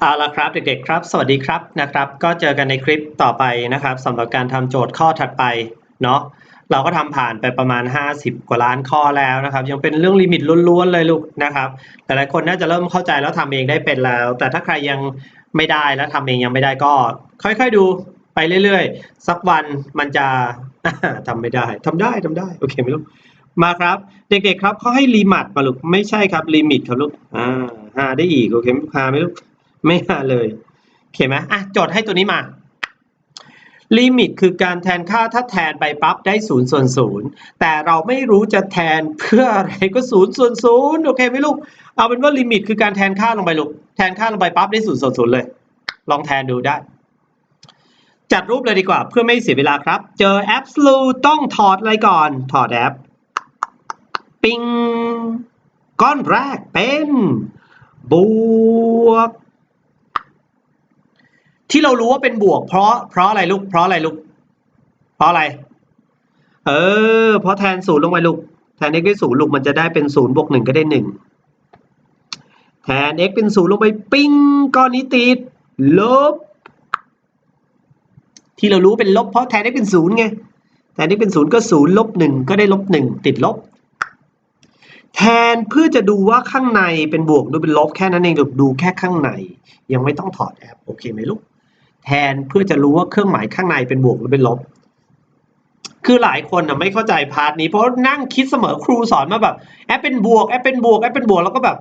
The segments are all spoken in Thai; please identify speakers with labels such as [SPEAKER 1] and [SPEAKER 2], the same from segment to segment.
[SPEAKER 1] เอาละครับเด็กๆครับ สวัสดีครับนะครับ ก็เจอกันในคลิปต่อไปนะครับสำหรับการทำโจทย์ข้อถัดไปเนาะเราก็ทำผ่านไปประมาณ 50 กว่าล้านข้อแล้วนะครับ ยังเป็นเรื่องลิมิตล้วนๆเลยลูกนะครับแต่หลายคนน่าจะเริ่มเข้าใจแล้วทำเองได้เป็นแล้ว แต่ถ้าใครยังไม่ได้แล้วทำเองยังไม่ได้ก็ ค่อยๆดูไปเรื่อยๆ สักวันมันจะทำไม่ได้ทำได้ทำได้โอเคไหมลูกมาครับ เด็กๆครับเขาให้ลิมิตมาลูกไม่ใช่ครับลิมิตครับลูกอ่าหาได้อีกโอเคไหมหาไหมลูก ไม่หาเลยโอเคไหมอะจทย์ให้ตัวนี้มาลิมิตคือการแทนค่าถ้าแทนไปปั๊บได้ศูนย์ส่วนศูนย์แต่เราไม่รู้จะแทนเพื่ออะไรก็ศูนย์ส่วนศูนย์โอเคไหมลูก เอาเป็นว่าลิมิตคือการแทนค่าลงไปลูก แทนค่าลงไปปั๊บได้ศูนย์ส่วนศูนย์เลย ลองแทนดูได้ จัดรูปเลยดีกว่าเพื่อไม่เสียเวลาครับ เจอ absolute ต้องถอดอะไรก่อน ถอดแอปปิงก้อนแรกเป็น บวก ที่เรารู้ว่าเป็นบวก เพราะเพราะอะไรลูกเพราะอะไรลูกเพราะอะไร เออ เพราะแทนศูนย์ลงไปลูกแทน x ด้วยศูนย์ลูกมันจะได้เป็นศูนย์บวกหนึ่งก็ได้หนึ่งแทน x เป็นศูนย์ลงไปปิ้งก้อนนี้ติดลบ ที่เรารู้เป็นลบเพราะแทน x เป็นศูนย์ไงแทน x เป็นศูนย์ก็ศูนย์ลบหนึ่งก็ได้ลบหนึ่งติดลบ แทนเพื่อจะดูว่าข้างในเป็นบวกหรือเป็นลบแค่นั้นเองดูแค่ข้างใน ยังไม่ต้องถอดแอปโอเคไหมลูก แทนเพื่อจะรู้ว่าเครื่องหมายข้างในเป็นบวกหรือเป็นลบ คือหลายคนนะไม่เข้าใจพาร์ทนี้เพราะนั่งคิดเสมอครูสอนมาแบบแอปเป็นบวกแอปเป็นบวกแอปเป็นบวกแล้วก็แบบ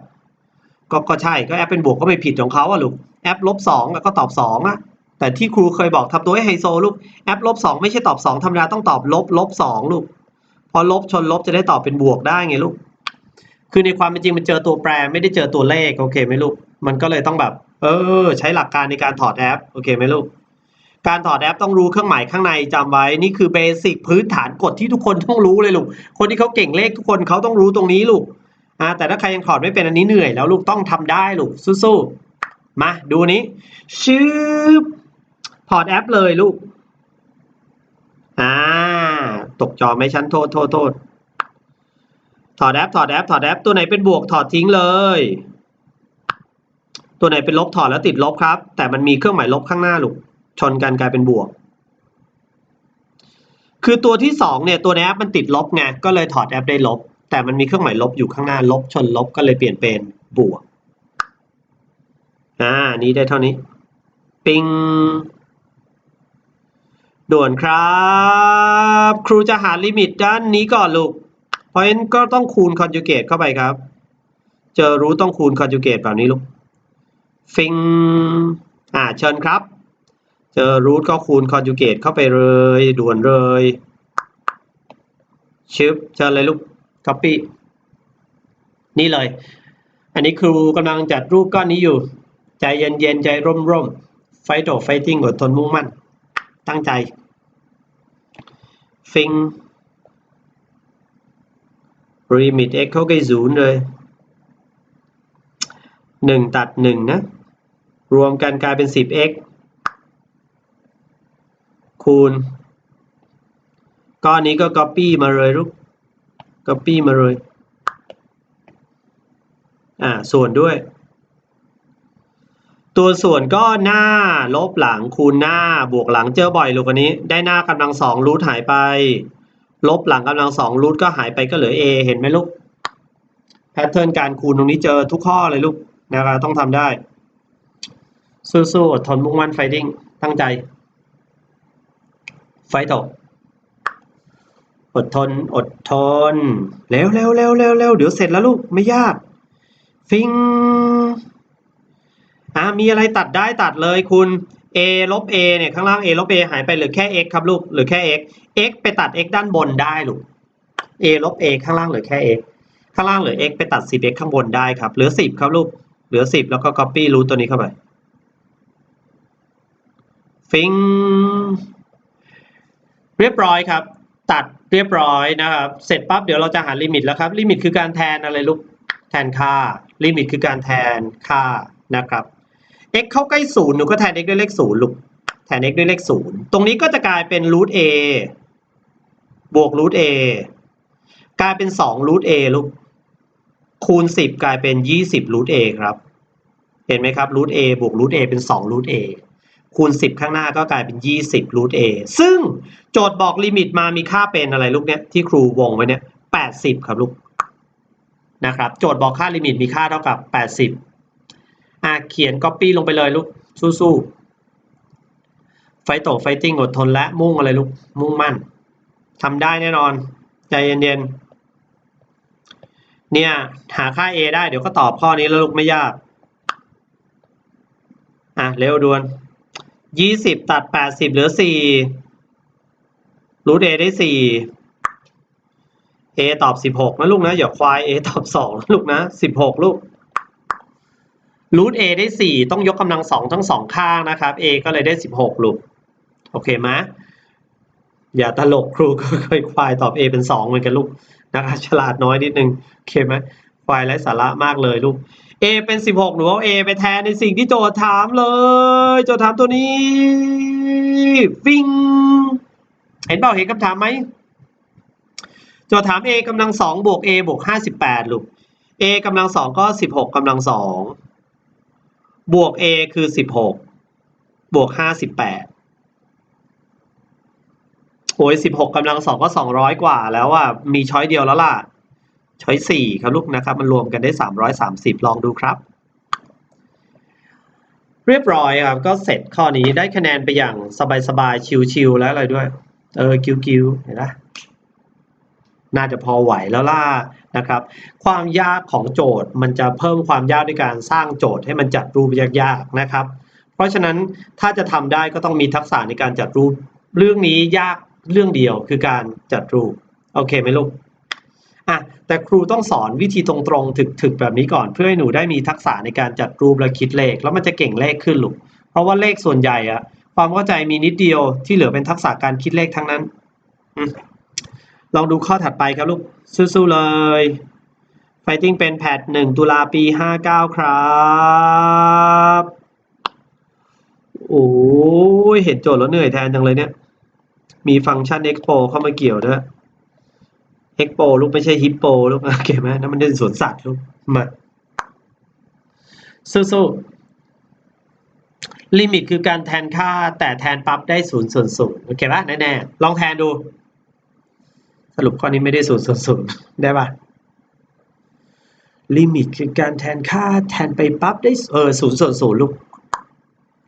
[SPEAKER 1] ก็ก็ใช่ก็แอปเป็นบวกก็ไม่ผิดของเขาอะลูกแอปลบสองก็ตอบสองอะแต่ที่ครูเคยบอกทำตัวให้ไฮโซลูกแอปลบสองไม่ใช่ตอบสองธรรมดาต้องตอบลบลบสองลูกพอลบชนลบจะได้ตอบเป็นบวกได้ไงลูกคือในความเป็นจริงมันเจอตัวแปรไม่ได้เจอตัวเลขโอเคไหมลูกมันก็เลยต้องแบบ เออ ใช้หลักการในการถอดแอป โอเคไหมลูก การถอดแอปต้องรู้เครื่องหมายข้างในจำไว้ นี่คือเบสิกพื้นฐานกฎที่ทุกคนต้องรู้เลยลูก คนที่เขาเก่งเลขทุกคนเขาต้องรู้ตรงนี้ลูกอ่าแต่ถ้าใครยังถอดไม่เป็นอันนี้เหนื่อยแล้วลูกต้องทำได้ลูกสู้ๆ มาดูนี้ชืบถอดแอปเลยลูก อ่า ตกจอไหมฉันโทษโทษโทษถอดแอปถอดแอปถอดแอปตัวไหนเป็นบวกถอดทิ้งเลย ตัวไหนเป็นลบถอดแล้วติดลบครับ แต่มันมีเครื่องหมายลบข้างหน้าลูกชนกันกลายเป็นบวก คือตัวที่สองเนี่ยตัวในแอปมันติดลบไงก็เลยถอดแอปได้ลบ แต่มันมีเครื่องหมายลบอยู่ข้างหน้าลบชนลบก็เลยเปลี่ยนเป็นบวกอ่านี้ได้เท่านี้ ปิงด่วนครับ ครูจะหาลิมิตด้านนี้ก่อนลูก เพราะฉะนั้นก็ต้องคูณคอนจูเกตเข้าไปครับ เจอรู้ต้องคูณคอนจูเกตแบบนี้ลูก ฟิงอ่าเชิญครับ เจอรูทก็คูณคอนจูเกตเข้าไปเลยด่วนเลยชึบเชิญเลยลูก copy นี่เลย อันนี้ครูกำลังจัดรูปก้อนนี้อยู่ ใจเย็นๆ ใจร่มๆ ไฟโตไฟติ้งอดทนมุ่งมั่น ตั้งใจ ฟิง remit x เข้าใกล้ศูนย์เลยหนึ่งตัดหนึ่งนะ รวมกันกลายเป็นสิบ x คูณ ก้อนนี้ก็ copy มาเลยลูก copy มาเลย อ่า ส่วนด้วย ตัวส่วนก็หน้า ลบหลังคูณหน้า บวกหลังเจอบ่อยลูกอันนี้ ได้หน้ากำลังสองรูทหายไป ลบหลังกำลังสองรูทก็หายไปก็เหลือ a เห็นไหมลูก แพทเทิร์นการคูณตรงนี้เจอทุกข้อเลยลูกนะครับต้องทำได้ สู้ๆอดทนมุ่งมั่นไฟติ้งตั้งใจ ไฟต่ออดทน อดทน เร็วเร็วเร็วเร็วเร็วเดี๋ยวเสร็จแล้วลูก ไม่ยาก ฟิงอ่ามีอะไรตัดได้ตัดเลยคุณ a ลบ a เนี่ย ข้างล่าง a ลบ a หายไปเหลือแค่ x ครับลูก เหลือแค่ x x ไปตัด x ด้านบนได้ลูก a ลบ a ข้างล่างเหลือแค่ x ข้างล่างเหลือ x ไปตัด 10x ข้างบนได้ครับ เหลือ 10 ครับลูก เหลือ 10 แล้วก็ copy รูทตัวนี้เข้าไป ฟิงเรียบร้อยครับ ตัดเรียบร้อยนะครับ เสร็จปั๊บเดี๋ยวเราจะหาลิมิตแล้วครับ ลิมิตคือการแทนอะไรลูก แทนค่า ลิมิตคือการแทนค่านะครับ x เข้าใกล้ศูนย์หนูก็แทน x ด้วยเลขศูนย์ลูก แทน x ด้วยเลขศูนย์ตรงนี้ก็จะกลายเป็นรูท a บวกรูท a กลายเป็น2รูท a ลูก คูณ 10 กลายเป็น 20รูท a ครับ เห็นไหมครับรูท a บวกรูท a เป็น2รูท a คูณ 10 ข้างหน้าก็กลายเป็น 20รูท a ซึ่งโจทย์บอกลิมิตมามีค่าเป็นอะไรลูกเนี้ยที่ครูวงไว้เนี่ย80 ครับลูกนะครับ โจทย์บอกค่าลิมิตมีค่าเท่ากับ 80อะเขียน copy ลงไปเลยลูก สู้ๆ ไฟโตไฟติ้งอดทนและมุ่งอะไรลูก มุ่งมั่นทำได้แน่นอน ใจเย็นๆ เนี่ย หาค่า a ได้เดี๋ยวก็ตอบข้อนี้แล้วลูกไม่ยาก อะ เร็วด่วน ยี่สิบตัดแปดสิบเหลือสี่รูท a ได้สี่ a ตอบสิบหกนะลูกนะ อย่าควาย a ตอบสองลูกนะสิบหกลูกรูท a ได้สี่ต้องยกกำลังสองทั้งสองข้างนะครับ a ก็เลยได้สิบหกลูก โอเคไหมอย่าตลกครูก็เคยควายตอบ a เป็นสองเหมือนกันลูกนะคะฉลาดน้อยนิดนึงโอเคไหมควายไร้สาระมากเลยลูก a เป็นสิบหกหนูเอา a ไปแทนในสิ่งที่โจทย์ถามเลย โจทย์ถามตัวนี้ฟิงเห็นเปล่าเห็นคำถามไหมโจทย์ถาม a กำลังสองบวก a บวกห้าสิบแปดลูก a กำลังสองก็สิบหกกำลังสองบวก a คือสิบหกบวกห้าสิบแปดโอ้ยสิบหกกำลังสองก็สองร้อยกว่าแล้วอะมีช้อยเดียวแล้วล่ะ ช้อยสี่ครับลูกนะครับ มันรวมกันได้สามร้อยสามสิบลองดูครับ เรียบร้อยครับ ก็เสร็จข้อนี้ได้คะแนนไปอย่างสบายๆ ชิวๆแล้วอะไรด้วย เออกิ้วๆเห็นไหมน่าจะพอไหวแล้วล่ะนะครับ ความยากของโจทย์มันจะเพิ่มความยากด้วยการสร้างโจทย์ให้มันจัดรูปยากๆนะครับ เพราะฉะนั้นถ้าจะทำได้ก็ต้องมีทักษะในการจัดรูป เรื่องนี้ยากเรื่องเดียวคือการจัดรูป โอเคไหมลูก แต่ครูต้องสอนวิธีตรงๆ ถึกๆ แบบนี้ก่อน เพื่อให้หนูได้มีทักษะในการจัดรูปและคิดเลข แล้วมันจะเก่งเลขขึ้นลูกเพราะว่าเลขส่วนใหญ่อะความเข้าใจมีนิดเดียวที่เหลือเป็นทักษะการคิดเลขทั้งนั้นอลองดูข้อถัดไปครับลูกสู้ๆเลย Fighting เป็นแพทหนึ่งตุลาปี59ครับโอ้ยเห็นโจทย์แล้วเหนื่อยแทนจังเลยเนี่ย มีฟังก์ชัน expo เข้ามาเกี่ยวด้วย เอ็กโปลูกไม่ใช่ฮิปโปลูกโอเคไหมนั่นมันเป็นสวนสัตว์ลูกมาสู้ๆลิมิตคือการแทนค่าแต่แทนปั๊บได้ศูนย์ส่วนศูนย์โอเคปะแน่ๆลองแทนดู สรุปข้อนี้ไม่ได้ศูนย์ส่วนศูนย์ได้ปะลิมิตคือการแทนค่าแทนไปปั๊บได้เออศูนย์ส่วนศูนย์ลูก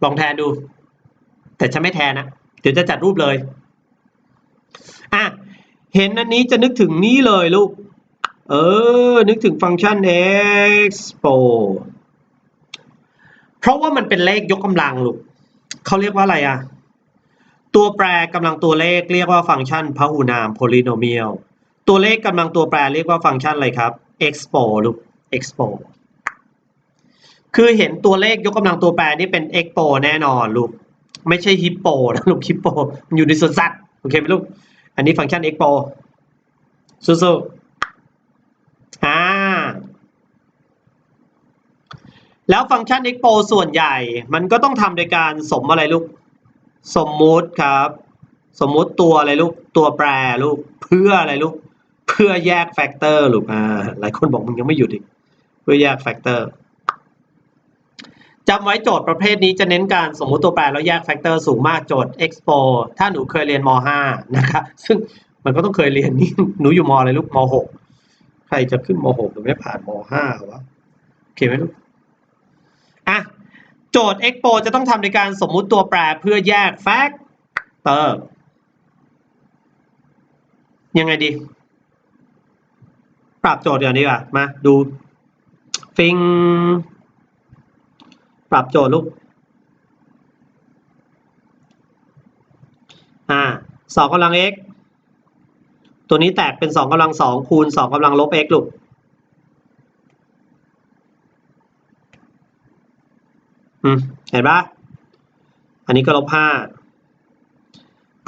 [SPEAKER 1] ลองแทนดู แต่ฉันไม่แทนนะเดี๋ยวจะจัดรูปเลย เห็นอันนี้จะนึกถึงนี้เลยลูก เออ นึกถึงฟังก์ชัน expo เพราะว่ามันเป็นเลขยกกำลังลูกเขาเรียกว่าอะไรอะตัวแปรกำลังตัวเลขเรียกว่าฟังก์ชันพหุนาม polynomial ตัวเลขกำลังตัวแปรเรียกว่าฟังก์ชันอะไรครับ expo ลูก expo คือเห็นตัวเลขยกกำลังตัวแปรนี่เป็น expo แน่นอนลูก ไม่ใช่ฮิปโปนะลูกฮิปโปมันอยู่ในสวนสัตว์โอเคไหมลูก อันนี้ฟังก์ชัน expo สู้ๆอ่าแล้วฟังก์ชัน expo ส่วนใหญ่มันก็ต้องทำโดยการสมอะไรลูก สมมุติครับ สมมุติตัวอะไรลูก ตัวแปรลูก เพื่ออะไรลูก เพื่อแยกแฟกเตอร์ลูกอ่าหลายคนบอกมึงยังไม่หยุดอีก เพื่อแยกแฟกเตอร์ จำไว้โจทย์ประเภทนี้จะเน้นการสมมุติตัวแปรแล้วแยกแฟกเตอร์สูงมากโจทย์ expo ถ้าหนูเคยเรียนม .5 นะครับ ซึ่งมันก็ต้องเคยเรียนนี่หนูอยู่มอะไรลูกม .6 ใครจะขึ้นม .6 หรือไม่ผ่านม .5 วะโอเคไหมลูกอะโจทย์ expo จะต้องทำในการสมมุติตัวแปรเพื่อแยกแฟกเตอร์ยังไงดี ปรับโจทย์อย่างนี้ก่อนมาดูฟิง ปรับโจทย์ลูกอ่าสองกำลัง x ตัวนี้แตกเป็นสองกำลังสองคูณสองกำลังลบ x ลูกอืมเห็นปะอันนี้ก็ลบห้า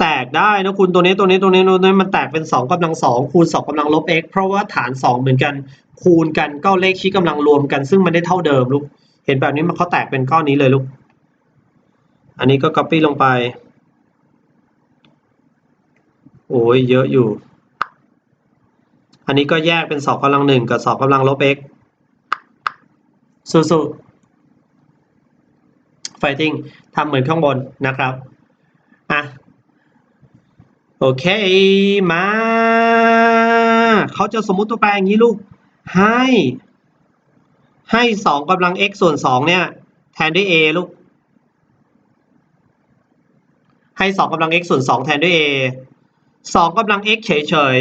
[SPEAKER 1] แตกได้นะคุณตัวนี้ตัวนี้ตัวนี้ตัวนี้มันแตกเป็นสองกำลังสองคูณสองกำลังลบ x เพราะว่าฐานสองเหมือนกัน คูณกันก็เลขชี้กำลังรวมกัน ซึ่งมันได้เท่าเดิมลูก เห็นแบบนี้มันเขาแตกเป็นก้อนนี้เลยลูก อันนี้ก็ copy ลงไป โอ้ยเยอะอยู่ อันนี้ก็แยกเป็นสองกำลังหนึ่งกับสองกำลังลบ x สู้ fighting ทำเหมือนข้างบนนะครับ อะ โอเค มา เขาจะสมมติตัวแปรอย่างนี้ลูก ให้ ให้สองกำลัง x ส่วนสองเนี่ย แทนด้วย a ลูก ให้สองกำลัง x ส่วนสองแทนด้วย a สองกำลัง x เฉย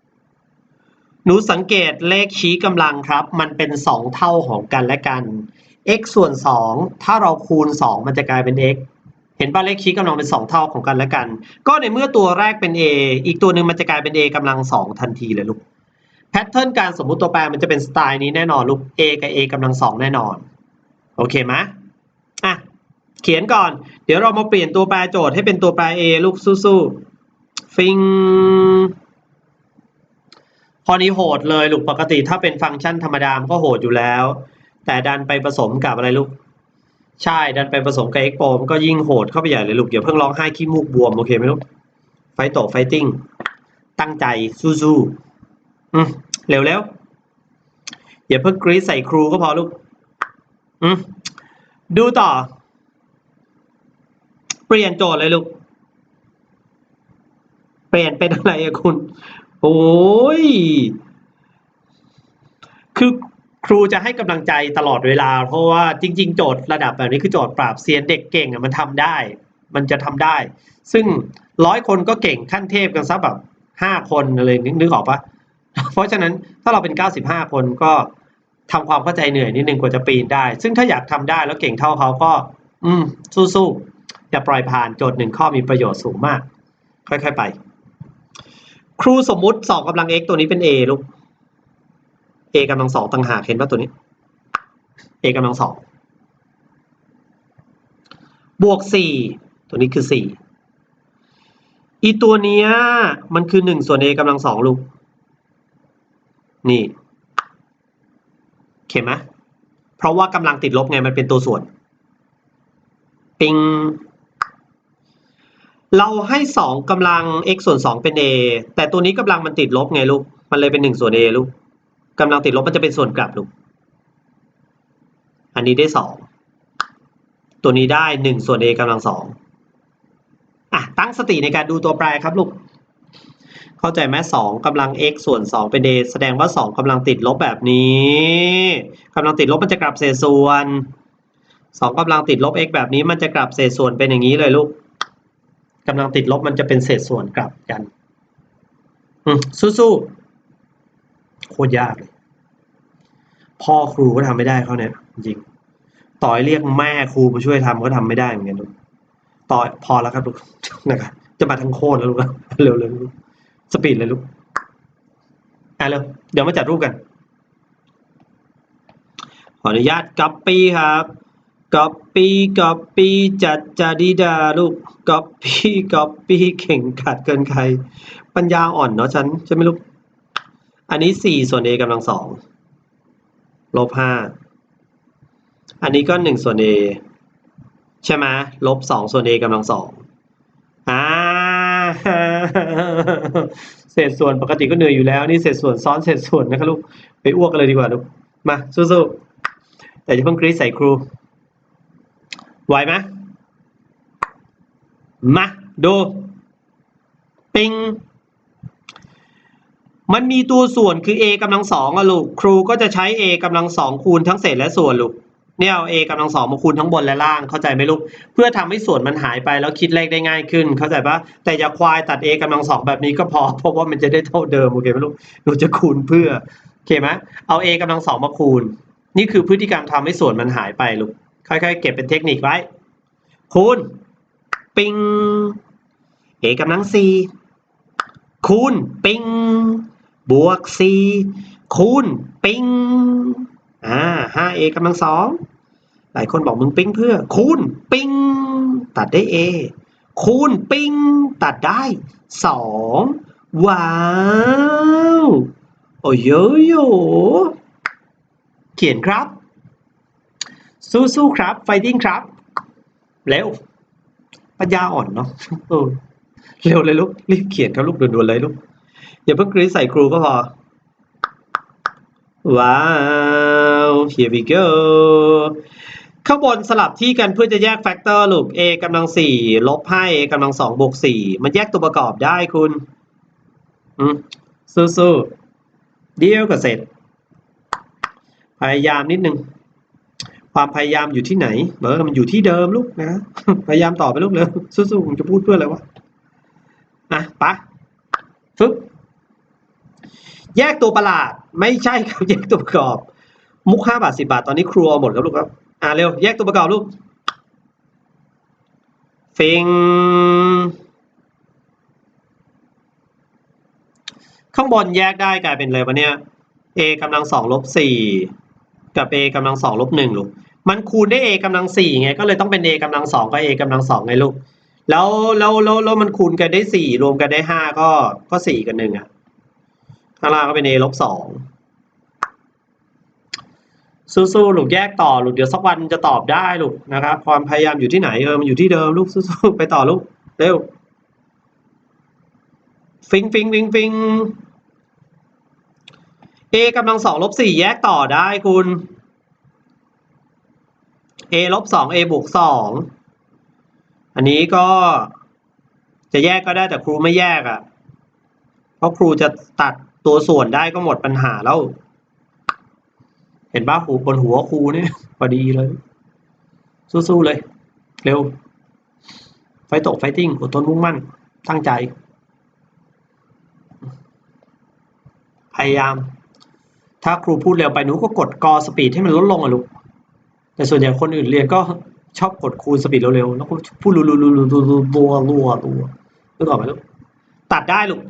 [SPEAKER 1] ๆ หนูสังเกตเลขชี้กำลังครับ มันเป็นสองเท่าของกันและกัน x ส่วนสองถ้าเราคูณสองมันจะกลายเป็น x เห็นป่ะเลขชี้กำลังเป็นสองเท่าของกันและกัน ก็ในเมื่อตัวแรกเป็น a อีกตัวหนึ่งมันจะกลายเป็น a กำลังสองทันทีเลยลูก พทเทิร์นการสมมุติตัวแปรมันจะเป็นสไตล์นี้แน่นอนลูก a กับ a กำลังสองแน่นอน โอเคไหมอะ เขียนก่อน เดี๋ยวเรามาเปลี่ยนตัวแปรโจทย์ให้เป็นตัวแปร a ลูกสู้ๆฟิงพอนี้โหดเลยลูกปกติถ้าเป็นฟังก์ชันธรรมดามก็โหดอยู่แล้ว แต่ดันไปผสมกับอะไรลูก ใช่ ดันไปผสมกับ Expo มันก็ยิ่งโหดเข้าไปใหญ่เลยลูกอย่าเพิ่งร้องไห้ขี้มูกบวมโอเคไหมลูกไฟโตไฟติ้งตั้งใจสู้ๆอืม เร็วแล้วอย่าเพิ่งกรีดใส่ครูก็พอลูกอืมดูต่อ เปลี่ยนโจทย์เลยลูก เปลี่ยนเป็นอะไรอะคุณ โอ้ย คือครูจะให้กำลังใจตลอดเวลา เพราะว่าจริง ๆ โจทย์ระดับแบบนี้คือโจทย์ปราบเซียนเด็กเก่งอะมันทำได้ มันจะทำได้ ซึ่งร้อยคนก็เก่งขั้นเทพกันซะแบบห้าคนอะไรนึกนึกออกปะ เพราะฉะนั้นถ้าเราเป็นเก้าสิบห้าคนก็ทำความเข้าใจเหนื่อยนิดนึงกว่าจะปีนได้ ซึ่งถ้าอยากทำได้แล้วเก่งเท่าเขาก็ อืม สู้ๆอย่าปล่อยผ่านโจทย์หนึ่งข้อมีประโยชน์สูงมาก ค่อยๆไป ครูสมมุติสองกำลัง x ตัวนี้เป็น a ลูก a กำลังสองต่างหากเห็นป่ะตัวนี้ a กำลังสองบวกสี่ตัวนี้คือสี่อีตัวเนี้ยมันคือหนึ่งส่วน a กำลังสองลูก นี่เข็นไหมเพราะว่ากำลังติดลบไงมันเป็นตัวส่วน ปิง เราให้สองกำลัง x ส่วนสองเป็น a แต่ตัวนี้กำลังมันติดลบไงลูก มันเลยเป็นหนึ่งส่วน a ลูกกำลังติดลบมันจะเป็นส่วนกลับลูก อันนี้ได้สอง ตัวนี้ได้หนึ่งส่วน a กำลังสองอะตั้งสติในการดูตัวแปรครับลูก เข้าใจไหมสองกำลัง x ส่วนสองเป็น a แสดงว่าสองกำลังติดลบแบบนี้กำลังติดลบมันจะกลับเศษส่วนสองกำลังติดลบ x แบบนี้มันจะกลับเศษส่วนเป็นอย่างนี้เลยลูกกำลังติดลบมันจะเป็นเศษส่วนกลับกันอืมสู้ๆโคตรยากเลย พ่อครูก็ทำไม่ได้เขาเนี่ยจริงต่อยเรียกแม่ครูมาช่วยทำก็ทำไม่ได้เหมือนกันลูกต่อพอแล้วครับลูกนะครับจะมาทั้งโคตรแล้วลูกเร็วๆลูก สปีดเลยลูก อะเร็ว เดี๋ยวมาจัดรูปกัน ขออนุญาตก๊อปปี้ครับก๊อปปี้ก๊อปปี้จัดจาดีดาลูกก๊อปปี้ก๊อปปี้เข่งขัดเกินใคร ปัญญาอ่อนเนาะฉันใช่ไหมลูก อันนี้สี่ส่วน a กำลังสองลบห้าอันนี้ก็หนึ่งส่วน a ใช่ไหมลบสองส่วน a กำลังสองอ่า เศษส่วนปกติก็เหนื่อยอยู่แล้วนี่เศษส่วนซ้อนเศษส่วนนะครับลูกไปอ้วกกันเลยดีกว่าลูกมาสู้ๆแต่จะเพิ่งกรีดใส่ครูไหวไหมมาดูปิงมันมีตัวส่วนคือ a กำลังสองอะลูก ครูก็จะใช้ a กำลังสองคูณทั้งเศษและส่วนลูก เนี่ยเอา a กำลังสองมาคูณทั้งบนและล่างเข้าใจไหมลูก เพื่อทำให้ส่วนมันหายไปแล้วคิดเลขได้ง่ายขึ้น เข้าใจปะแต่อย่าควายตัด a กำลังสองแบบนี้ก็พอ เพราะว่ามันจะได้เท่าเดิมโอเคไหมลูกหนูจะคูณเพื่อโอเคไหมเอา a กำลังสองมาคูณ นี่คือพฤติกรรมทำให้ส่วนมันหายไปลูกค่อยๆ เก็บเป็นเทคนิคไว้ คูณปิง a กำลังสี่คูณปิงบวกสี่คูณปิง อ่าห้า a กำลังสองหลายคนบอกมึงปิ้งเพื่อ คูณปิ้งตัดได้ a คูณปิ้งตัดได้สองว้าว โอ้โยโยเขียนครับ สู้ๆครับ ไฟติ้งครับ เร็ว ปัญญาอ่อนเนาะเออเร็วเลยลูก รีบเขียนครับลูกด่วนๆเลยลูก อย่าเพิ่งกรีดใส่ครูก็พอ ว้าว here we go ข้างบนสลับที่กันเพื่อจะแยกแฟกเตอร์ลูก a กำลังสี่ลบห้ a กำลังสองบวกสี่มันแยกตัวประกอบได้คุณอืมสู้ๆเดียวกับเสร็จ พยายามนิดนึง ความพยายามอยู่ที่ไหนเออมันอยู่ที่เดิมลูกนะ พยายามต่อไปลูกเร็วสู้ๆผมจะพูดเพื่ออะไรวะอะปะฟึบแยกตัวประหลาด ไม่ใช่ครับแยกตัวประกอบ มุกห้าบาทสิบาทตอนนี้ครัวหมดครับลูกครับ อ่าเร็ว แยกตัวประกอบลูกฟิงข้างบนแยกได้กลายเป็นอะไรวะเนี่ย a กำลังสองลบสี่กับ a กำลังสองลบหนึ่งลูก มันคูณได้ a กำลังสี่ไง ก็เลยต้องเป็น a กำลังสองกับ a กำลังสองไงลูก แล้วแล้วแล้วแล้วมันคูณกันได้สี่รวมกันได้ห้าก็ก็สี่กับหนึ่งอะข้างล่างก็เป็น a ลบสอง สู้ๆลูกแยกต่อลูกเดี๋ยวสักวันจะตอบได้ลูกนะครับ ความพยายามอยู่ที่ไหนเออมันอยู่ที่เดิมลูกสู้ๆไปต่อลูกเร็วฟิงฟิงฟิงฟิง a กำลังสองลบสี่แยกต่อได้คุณ a ลบสอง a บวกสองอันนี้ก็จะแยกก็ได้แต่ครูไม่แยกอะ่ะ เพราะครูจะตัดตัวส่วนได้ก็หมดปัญหาแล้ว ห็นบ้าหูบนหัวครูเนี่ยพอดีเลย สู้ๆเลย เร็ว ไฟตกไฟติ้งอดทนมุ่งมั่น ตั้งใจ พยายาม ถ้าครูพูดเร็วไปหนูก็กดกอสปีดให้มันลดลงอะลูก แต่ส่วนใหญ่คนอื่นเรียนก็ชอบกดคูณสปีดเร็วๆ แล้วก็พูดรัวๆรัวๆรัวๆรัวๆรัวๆรัวๆนึกอไหมลูก ตัดได้ลูก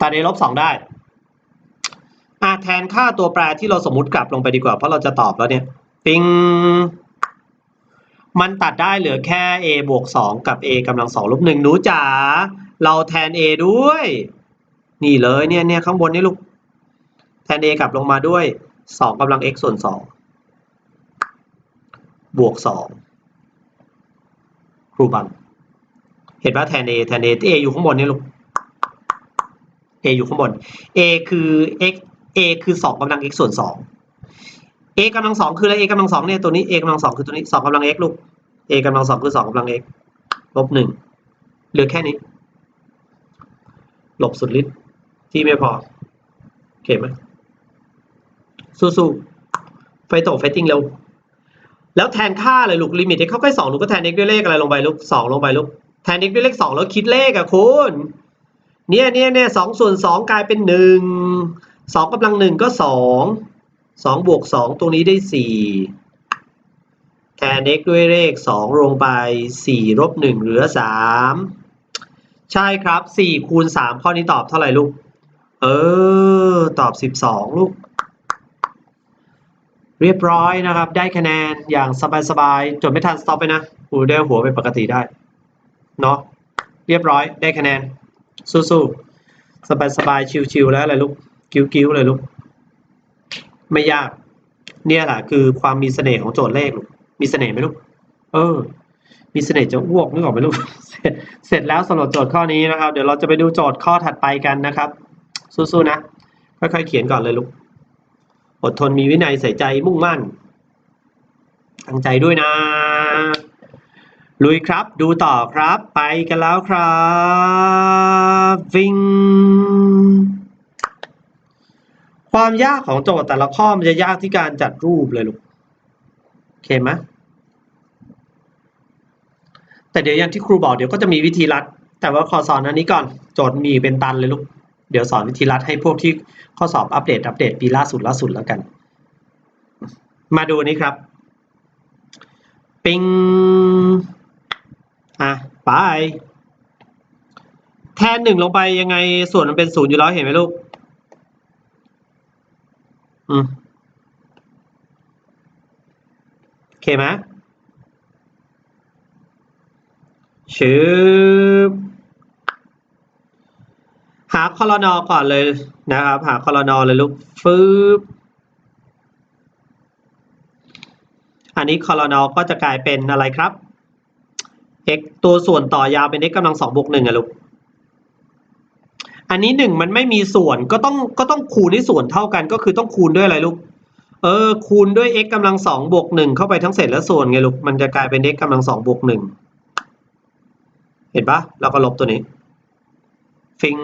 [SPEAKER 1] ตัดในลบสองได้ อะแทนค่าตัวแปรที่เราสมมติกลับลงไปดีกว่า เพราะเราจะตอบแล้วเนี่ยปิงมันตัดได้เหลือแค่ a บวกสองกับ a กำลังสองลบหนึ่งหนูจ๋าเราแทน a ด้วย นี่เลยเนี่ยเนี่ยข้างบนนี่ลูก แทน a กลับลงมาด้วยสองกำลัง x ส่วนสองบวกสองครูบัง เห็นว่าแทน a แทน a ที่ a อยู่ข้างบนนี่ลูก a อยู่ข้างบน a คือ x a คือสองกำลัง x ส่วนสอง a กำลังสองคืออะไร a กำลังสองเนี่ยตัวนี้ a กำลังสองคือตัวนี้สองกำลัง x ลูก a กำลังสองคือสองกำลัง x ลบหนึ่งเหลือแค่นี้หลบสุดฤทธิ์ที่ไม่พอโอเคไหมสู้ๆไฟโตไฟติ้งเร็ว แล้วแทนค่าอะไรลูกลิมิตเข้าใกล้สองลูกก็แทน x ด้วยเลขอะไรลงไปลูกสองลงไปลูกแทน x ด้วยเลขสองแล้วคิดเลขอะคุณเนี่ยเนี่ยเนี่ยสองส่วนสองกลายเป็นหนึ่ง สองกำลังหนึ่งก็สองสองบวกสองตรงนี้ได้สี่แทน x ด้วยเลขสองลงไปสี่ลบหนึ่งเหลือสามใช่ครับสี่คูณสามข้อนี้ตอบเท่าไหร่ลูก เออ ตอบสิบสองลูก เรียบร้อยนะครับ ได้คะแนนอย่างสบายๆ จดไม่ทันสต็อปไปนะครูได้หัวเป็นปกติได้ เนาะเรียบร้อยได้คะแนน สู้ๆ สบายๆ ชิวๆแล้วอะไรลูก กิ้วๆเลยลูก ไม่ยาก เนี่ยแหละคือความมีเสน่ห์ของโจทย์เลขลูก มีเสน่ห์ไหมลูก เออ มีเสน่ห์จะอ้วกนึกออกไหมลูก เสร็จแล้วสำหรับโจทย์ข้อนี้นะครับ เดี๋ยวเราจะไปดูโจทย์ข้อถัดไปกันนะครับ สู้ๆนะ ค่อยๆเขียนก่อนเลยลูก อดทนมีวินัยใส่ใจมุ่งมั่น ตั้งใจด้วยนะ ลุยครับ ดูต่อครับ ไปกันแล้วครับ วิง ความยากของโจทย์แต่ละข้อมันจะยากที่การจัดรูปเลยลูกโอเคไหมแต่เดี๋ยวอย่างที่ครูบอกเดี๋ยวก็จะมีวิธีรัด แต่ว่าขอสอนอันนี้ก่อนโจทย์มีเป็นตันเลยลูกเดี๋ยวสอนวิธีรัดให้พวกที่ข้อสอบอัปเดตอัปเดตปีล่าสุดล่าสุดแล้วกัน มาดูนี้ครับ ปิงอะไปแทนหนึ่งลงไปยังไงส่วนมันเป็นศูนย์อยู่แล้วเห็นไหมลูก อืมโอเคไหมชืบหาคอลนอก่อนเลยนะครับ หาคอลนอเลยลูกฟืบอันนี้คอลนอก็จะกลายเป็นอะไรครับ x ตัวส่วนต่อยาวเป็น x กำลังสองบวกหนึ่งอะลูก อันนี้หนึ่งมันไม่มีส่วนก็ต้องก็ต้องคูณให้ส่วนเท่ากันก็คือต้องคูณด้วยอะไรลูก เออ คูณด้วย x กำลังสองบวกหนึ่งเข้าไปทั้งเศษและส่วนไงลูก มันจะกลายเป็น x กำลังสองบวกหนึ่งเห็นปะเราก็ลบตัวนี้ ฟิง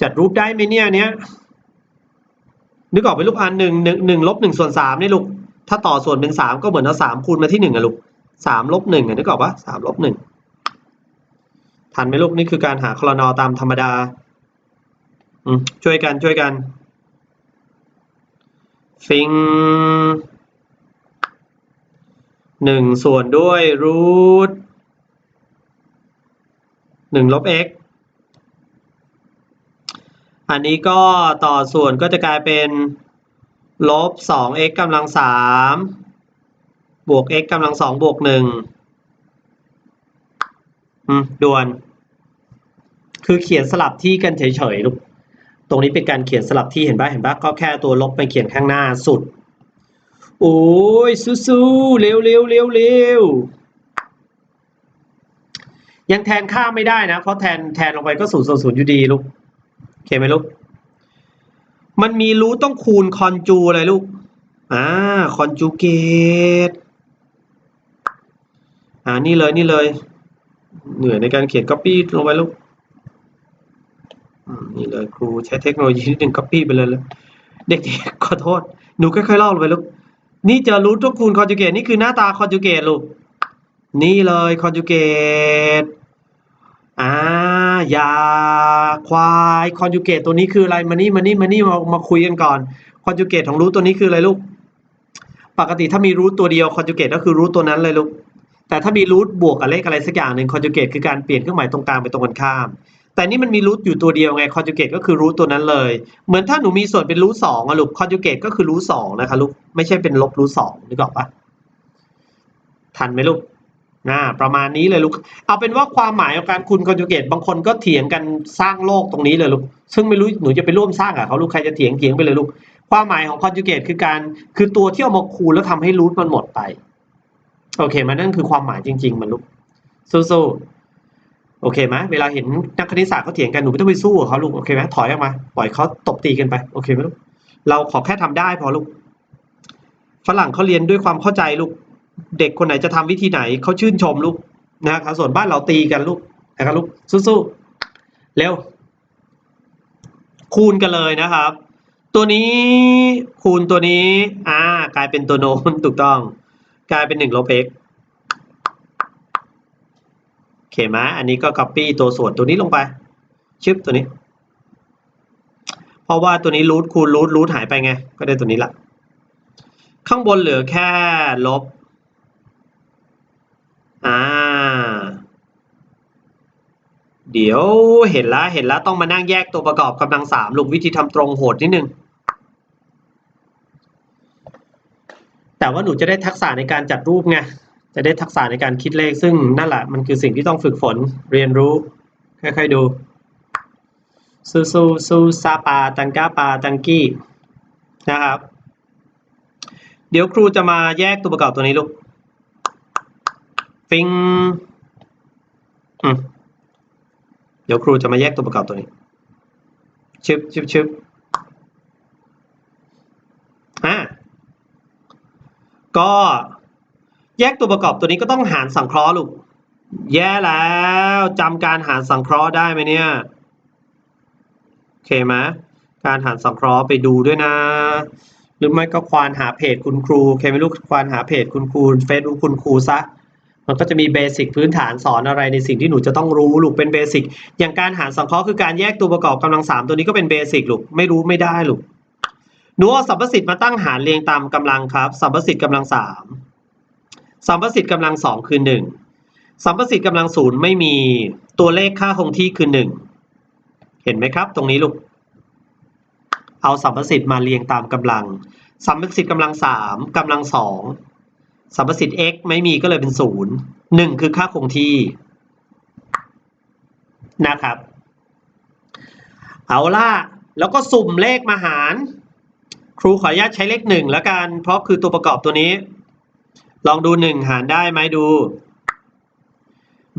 [SPEAKER 1] จัดรูปได้ไหมเนี่ยเนี้ยนึกออกไหมลูกอันหนึ่งหนึ่งหนึ่งลบหนึ่งส่วนสามนี่ลูก ถ้าต่อส่วนเป็นสามก็เหมือนเอาสามคูณมาที่หนึ่งอะลูกสามลบหนึ่งอะนึกออกปะสามลบหนึ่ง ทันไหมลูกนี่คือการหาคลอนอตามธรรมดาอืช่วยกันช่วยกันฟิงหนึ่งส่วนด้วยรูทหนึ่งลบ x อันนี้ก็ต่อส่วนก็จะกลายเป็นลบสอง x กำลังสามบวก x กำลังสองบวกหนึ่ง อืมด่วน คือเขียนสลับที่กันเฉยๆลูกตรงนี้เป็นการเขียนสลับที่เห็นปะเห็นปะก็แค่ตัวลบไปเขียนข้างหน้าสุด โอ้ยสู้ๆเร็วเร็วเร็วเร็วยังแทนค่าไม่ได้นะ เพราะแทนแทนลงไปก็ศูนย์ศูนย์อยู่ดีลูกโอเคไหมลูก มันมีรู้ต้องคูณคอนจูอะไรลูก อ่าคอนจูเกตอ่านี่เลยนี่เลย เหนื่อยในการเขียน copy ลงไปลูกนี่เลยครูใช้เทคโนโลยีนิดหนึ่ง copy ไปเลยเลยเด็กๆขอโทษ หนูค่อยๆเล่าลงไปลูกนี่จอรูทต้องคูณคอนจูเกตนี่คือหน้าตาคอนจูเกตลูกนี่เลยคอนจูเกตอ่ายาควายคอนจูเกตตัวนี้คืออะไรมานี่มานี่มานี่มามาคุยกันก่อนคอนจูเกตของรูทตัวนี้คืออะไรลูก ปกติถ้ามีรูทตัวเดียวคอนจูเกตก็คือรูทตัวนั้นเลยลูก แต่ถ้ามีรูทบวกกับเลขอะไรสักอย่างหนึ่งคอนจูเกตคือการเปลี่ยนเครื่องหมายตรงกลางไปตรงกันข้าม แต่นี่มันมีรูทอยู่ตัวเดียวไงคอนจูเกตก็คือรูทตัวนั้นเลย เหมือนถ้าหนูมีส่วนเป็นรูทสองอะลูกคอนจูเกตก็คือรูทสองนะคะลูกไม่ใช่เป็นลบรูทสองนึกออกปะทันไหมลูกอ่าประมาณนี้เลยลูก เอาเป็นว่าความหมายของการคูณคอนจูเกตบางคนก็เถียงกันสร้างโลกตรงนี้เลยลูก ซึ่งไม่รู้หนูจะไปร่วมสร้างกับเขาลูกใครจะเถียงเถียงไปเลยลูก ความหมายของคอนจูเกตคือการคือตัวที่เอามาคูณแล้วทำให้รูทมันหมดไป โอเคไหมันนั่นคือความหมายจริง ๆ มันลูกสู้ๆโอเคไหมเวลาเห็นนักคณิตศาสตร์เขาเถียงกันหนูไม่ต้องไปสู้กับเขาลูกโอเคไหมถอยออกมาปล่อยเขาตบตีกันไปโอเคไหมลูกเราขอแค่ทำได้พอลูกฝรั่งเขาเรียนด้วยความเข้าใจลูกเด็กคนไหนจะทำวิธีไหนเขาชื่นชมลูกนะครับส่วนบ้านเราตีกันลูกนะครับลูกสู้ๆเร็ว คูณกันเลยนะครับ ตัวนี้คูณตัวนี้อ่ากลายเป็นตัวโน้นถูกต้อง กลายเป็นหนึ่งลบ x โอเคไหมอันนี้ก็ copy ตัวส่วนตัวนี้ลงไป ชึบตัวนี้ เพราะว่าตัวนี้รูทคูณรูทรูทหายไปไง ก็ได้ตัวนี้ละ ข้างบนเหลือแค่ลบ อ่า เดี๋ยวเห็นแล้วเห็นแล้วต้องมานั่งแยกตัวประกอบกำลังสามลูกวิธีทำตรงโหดนิดนึง แต่ว่าหนูจะได้ทักษะในการจัดรูปไงจะได้ทักษะในการคิดเลข ซึ่งนั่นแหละมันคือสิ่งที่ต้องฝึกฝนเรียนรู้ค่อยๆดูซูซูซูซาปาตังกาปาตังกี้นะครับ เดี๋ยวครูจะมาแยกตัวประกอบตัวนี้ลูกฟิงเดี๋ยวครูจะมาแยกตัวประกอบตัวนี้ชึบชึบชึบอ่า ก็แยกตัวประกอบตัวนี้ก็ต้องหารสังเคราะห์ลูก แย่แล้วจำการหารสังเคราะห์ได้ไหมเนี่ย โอเคไหมการหารสังเคราะห์ไปดูด้วยนะ หรือไม่ก็ควานหาเพจคุณครูโอเคไหมลูกควานหาเพจคุณครูเฟซบุ๊กคุณครูซะมันก็จะมีเบสิกพื้นฐานสอนอะไรในสิ่งที่หนูจะต้องรู้ลูกเป็นเบสิกอย่างการหารสังเคราะห์คือการแยกตัวประกอบกำลังสามตัวนี้ก็เป็นเบสิกลูกไม่รู้ไม่ได้ลูก หนูเอาสัมประสิทธิ์มาตั้งหารเรียงตามกำลังครับ สัมประสิทธิ์กำลังสามสัมประสิทธิ์กำลังสองคือหนึ่งสัมประสิทธิ์กำลังศูนย์ไม่มีตัวเลขค่าคงที่คือหนึ่งเห็นไหมครับ ตรงนี้ลูกเอาสัมประสิทธิ์มาเรียงตามกำลัง สัมประสิทธิ์กำลังสามกำลังสองสัมประสิทธิ์ x ไม่มีก็เลยเป็นศูนย์หนึ่งคือค่าคงที่นะครับ เอาล่ะ แล้วก็สุ่มเลขมาหาร ครูขออนุญาตใช้เลขหนึ่งแล้วกัน เพราะคือตัวประกอบตัวนี้ ลองดูหนึ่งหารได้ไหมดู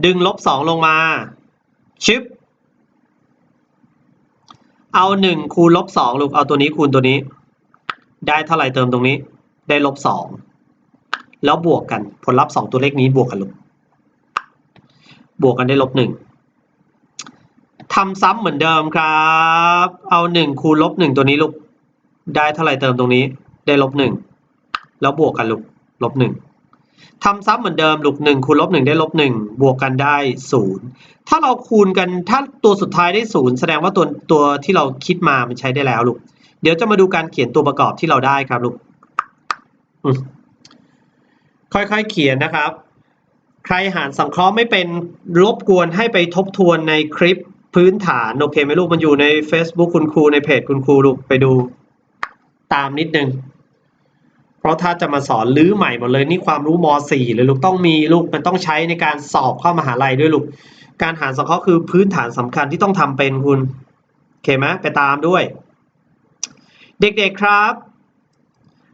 [SPEAKER 1] ดึงลบสองลงมา ชิป เอาหนึ่งคูณลบสองลูก เอาตัวนี้คูณตัวนี้ ได้เท่าไหร่เติมตรงนี้ ได้ลบสองแล้วบวกกัน ผลลัพธ์สองตัวเลขนี้บวกกันลูก บวกกันได้ลบหนึ่งทำซ้ำเหมือนเดิมครับ เอาหนึ่งคูณลบหนึ่งตัวนี้ลูก ได้เท่าไหร่เติมตรงนี้ ได้ลบหนึ่งแล้วบวกกันลูกลบหนึ่งทำซ้ำเหมือนเดิมลูกหนึ่งคูณลบหนึ่งได้ลบหนึ่งบวกกันได้ศูนย์ถ้าเราคูณกันถ้าตัวสุดท้ายได้ศูนย์แสดงว่าตัวตัวที่เราคิดมามันใช้ได้แล้วลูกเดี๋ยวจะมาดูการเขียนตัวประกอบที่เราได้ครับลูกค่อยๆเขียนนะครับ ใครหารสังเคราะห์ไม่เป็นรบกวนให้ไปทบทวนในคลิปพื้นฐาน โอเคไหมลูกมันอยู่ใน Facebook คุณครูในเพจคุณครูลูกไปดู ตามนิดนึง เพราะถ้าจะมาสอนลื้อใหม่หมดเลยนี่ความรู้ม .4 เลยลูกต้องมีลูกมันต้องใช้ในการสอบเข้ามหาลัยด้วยลูก การหารสังเคราะห์คือพื้นฐานสำคัญที่ต้องทำเป็นคุณโอเคไหมไปตามด้วย เด็กๆครับ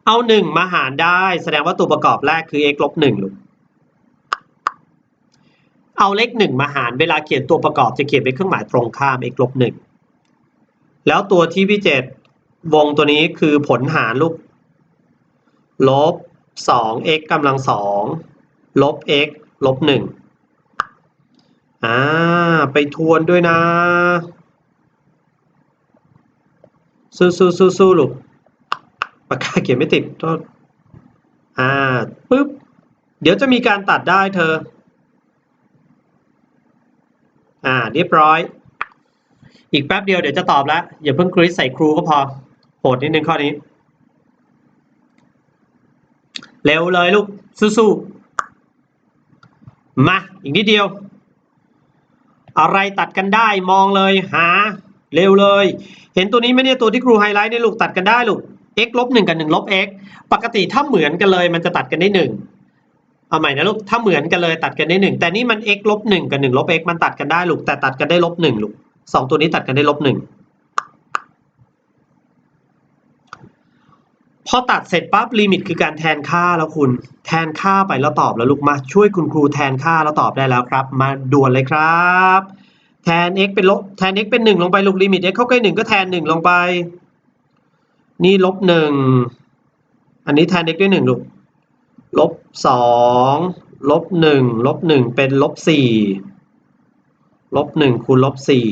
[SPEAKER 1] เอาหนึ่งมาหารได้ แสดงว่าตัวประกอบแรกคือ x ลบหนึ่งลูกเอาเลขหนึ่งมาหารเวลาเขียนตัวประกอบจะเขียนเป็นเครื่องหมายตรงข้าม x ลบหนึ่งแล้วตัวที่พี่เจ็ด วงตัวนี้คือผลหารลูกลบสอง x กำลังสองลบ x ลบหนึ่งอ่า ไปทวนด้วยนะ สู้สู้สู้สู้ลูกปากกาเขียนไม่ติดโทษอ่าปึ๊บ เดี๋ยวจะมีการตัดได้เธอ อ่า เรียบร้อย อีกแป๊บเดียวเดี๋ยวจะตอบแล้ว อย่าเพิ่งกรีดใส่ครูก็พอ โหดนิดนึงข้อนี้ เร็วเลยลูก สู้ๆ มา อีกนิดเดียว อะไรตัดกันได้มองเลยหา เร็วเลย เห็นตัวนี้ไหมเนี่ยตัวที่ครูไฮไลท์เนี่ยลูกตัดกันได้ลูก x ลบหนึ่งกับหนึ่งลบ x ปกติถ้าเหมือนกันเลยมันจะตัดกันได้หนึ่งเอาใหม่นะลูก ถ้าเหมือนกันเลยตัดกันได้หนึ่งแต่นี่มัน x ลบหนึ่งกับหนึ่งลบ x มันตัดกันได้ลูก แต่ตัดกันได้ลบหนึ่งลูกสองตัวนี้ตัดกันได้ลบหนึ่ง พอตัดเสร็จปั๊บลิมิตคือการแทนค่าแล้วคุณ แทนค่าไปแล้วตอบแล้วลูกมาช่วยคุณครูแทนค่าแล้วตอบได้แล้วครับ มาด่วนเลยครับแทน x เป็นลบแทน x เป็นหนึ่งลงไปลูกลิมิต x เข้าใกล้หนึ่งก็แทนหนึ่งลงไป นี่ลบหนึ่งอันนี้แทน x ด้วยหนึ่งลูกลบสองลบหนึ่งลบหนึ่งเป็นลบสี่ลบหนึ่งคูณลบสี่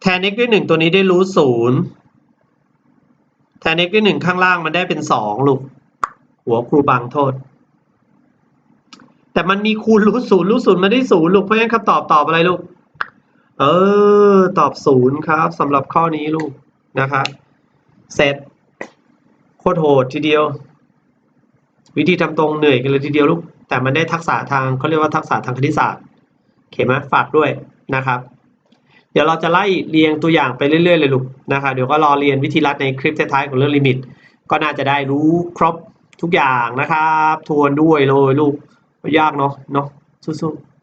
[SPEAKER 1] แทน x ด้วยหนึ่งตัวนี้ได้รูทศูนย์ แทน x ด้วยหนึ่งข้างล่างมันได้เป็นสองลูก หัวครูบางโทษ แต่มันมีคูณรูทศูนย์รูทศูนย์มันได้ศูนย์ลูก เพราะฉะนั้นคำตอบตอบอะไรลูก เออ ตอบศูนย์ครับสำหรับข้อนี้ลูกนะครับเสร็จโคตรโหดทีเดียว วิธีทำตรงเหนื่อยกันเลยทีเดียวลูก แต่มันได้ทักษะทางเขาเรียกว่าทักษะทางคณิตศาสตร์ เข็มไหมฝากด้วยนะครับ เดี๋ยวเราจะไล่เรียงตัวอย่างไปเรื่อยๆเลยลูกนะคะเดี๋ยวก็รอเรียนวิธีรัดในคลิปท้ายๆของเรื่องลิมิต ก็น่าจะได้รู้ครบทุกอย่างนะครับ ทวนด้วยเลยลูกยากเนาะเนาะสู้ๆ